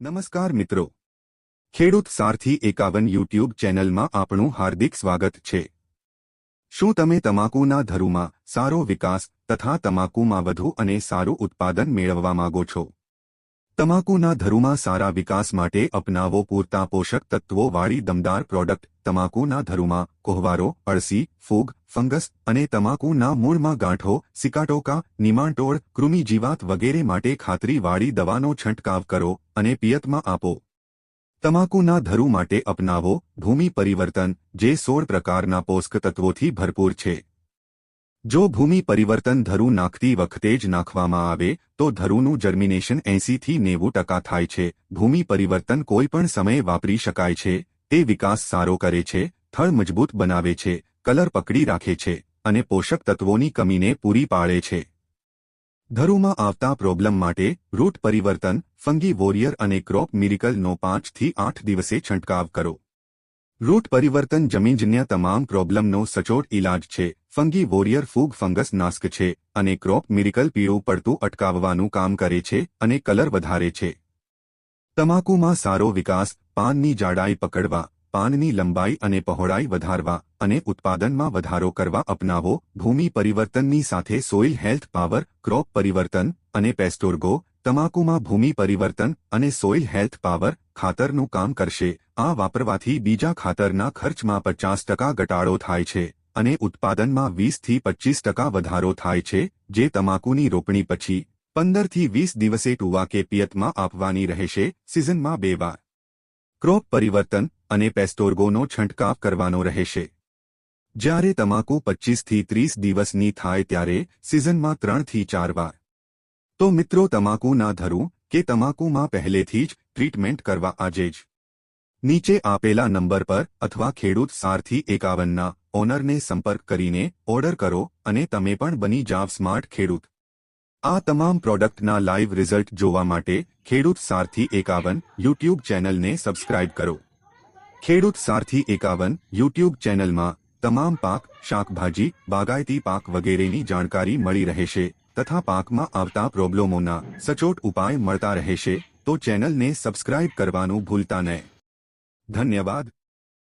નમસ્કાર મિત્રો. ખેડૂત સારથી એકાવન યુટ્યુબ ચેનલમાં આપણું હાર્દિક સ્વાગત છે. શું તમે તમાકુના ધરુમાં સારો વિકાસ તથા તમાકુમાં વધુ અને સારું ઉત્પાદન મેળવવા માંગો છો? તમાકુના ધરુમાં સારા વિકાસ માટે અપનાવો પૂરતા પોષક તત્વોવાળી દમદાર પ્રોડક્ટ તમાકુના ધરુમાં કોહવારો, અળસી, ફૂગ, ફંગસ અને તમાકુના મૂળમાં ગાંઠો, સિકાટોકા નિમાણટોળ કૃમિજીવાત વગેરે માટે ખાતરીવાળી દવાનો છંટકાવ કરો. અને પિયતમાં આપો. તમાકુના ધરુ માટે અપનાવો, ભૂમિ પરિવર્તન, જે સોળ પ્રકારના પોષક તત્વોથી ભરપૂર છે. જો ભૂમિ પરિવર્તન ધરુ નાખતી વખતે જ નાખવામાં આવે, તો ધરુનું જર્મિનેશન એંસીથી નેવું ટકા થાય છે. ભૂમિ પરિવર્તન કોઈપણ સમયે વાપરી શકાય છે. તે વિકાસ સારો કરે છે, થળ મજબૂત બનાવે છે, કલર પકડી રાખે છે, અને પોષક તત્વોની કમીને પૂરી પાડે છે. ધરુમાં આવતા પ્રોબ્લેમ માટે રૂટ પરિવર્તન, ફંગી વોરિયર અને ક્રોપ મિરિકલનો પાંચથી આઠ દિવસે છંટકાવ કરો. રૂટ પરિવર્તન જમીનજન્ય તમામ પ્રોબ્લેમનો સચોટ ઇલાજ છે. ફંગી વોરિયર ફૂગ ફંગસ નાસ્ક છે અને ક્રોપ મિરિકલ પીળું પડતું અટકાવવાનું કામ કરે છે અને કલર વધારે છે. તમાકુમાં સારો વિકાસ, પાનની જાડાઈ પકડવા પાનની લંબાઈ અને પહોળાઈ વધારવા અને ઉત્પાદનમાં વધારો કરવા અપનાવો, ભૂમિ પરિવર્તનની સાથે સોઇલ હેલ્થ પાવર, ક્રોપ પરિવર્તન અને પેસ્ટોર્ગો, તમાકુમાં ભૂમિ પરિવર્તન અને સોઇલ હેલ્થ પાવર ખાતરનું કામ કરશે. આ વાપરવાથી બીજા ખાતરના ખર્ચમાં પચાસ ટકા ઘટાડો થાય છે અને ઉત્પાદનમાં વીસથી પચીસ ટકા વધારો થાય છે, જે તમાકુની રોપણી પછી પંદરથી વીસ દિવસે ટુવા કે પિયતમાં આપવાની રહેશે, સિઝનમાં બે વાર. ક્રોપ પરિવર્તન અને પેસ્ટોર્ગોનો છંટકાવ કરવાનો રહેશે. જ્યારે તમાકુ પચ્ચીસથી ત્રીસ દિવસની થાય ત્યારે સિઝનમાં ત્રણથી ચાર વાર. તો મિત્રો તમાકુ ના ધરું કે તમાકુમાં પહેલેથી જ ટ્રીટમેન્ટ કરવા આજે જ. નીચે આપેલા નંબર પર અથવા ખેડૂત સારથી એકાવનના ઓનરને સંપર્ક કરીને ઓર્ડર કરો અને તમે પણ બની જાવ સ્માર્ટ ખેડૂત. આ તમામ પ્રોડક્ટના લાઈવ રિઝલ્ટ જોવા માટે ખેડૂત સારથી એકાવન યુટ્યુબ ચેનલને સબસ્ક્રાઇબ કરો. ખેડૂત સારથી એકાવન, યુટ્યુબ ચેનલમાં તમામ પાક, શાકભાજી, બાગાયતી પાક વગેરેની જાણકારી મળી રહેશે તથા પાકમાં આવતા પ્રોબ્લેમોના સચોટ ઉપાય મળતા રહેશે તો ચેનલને સબસ્ક્રાઇબ કરવાનું ભૂલતા નહીં. ધન્યવાદ.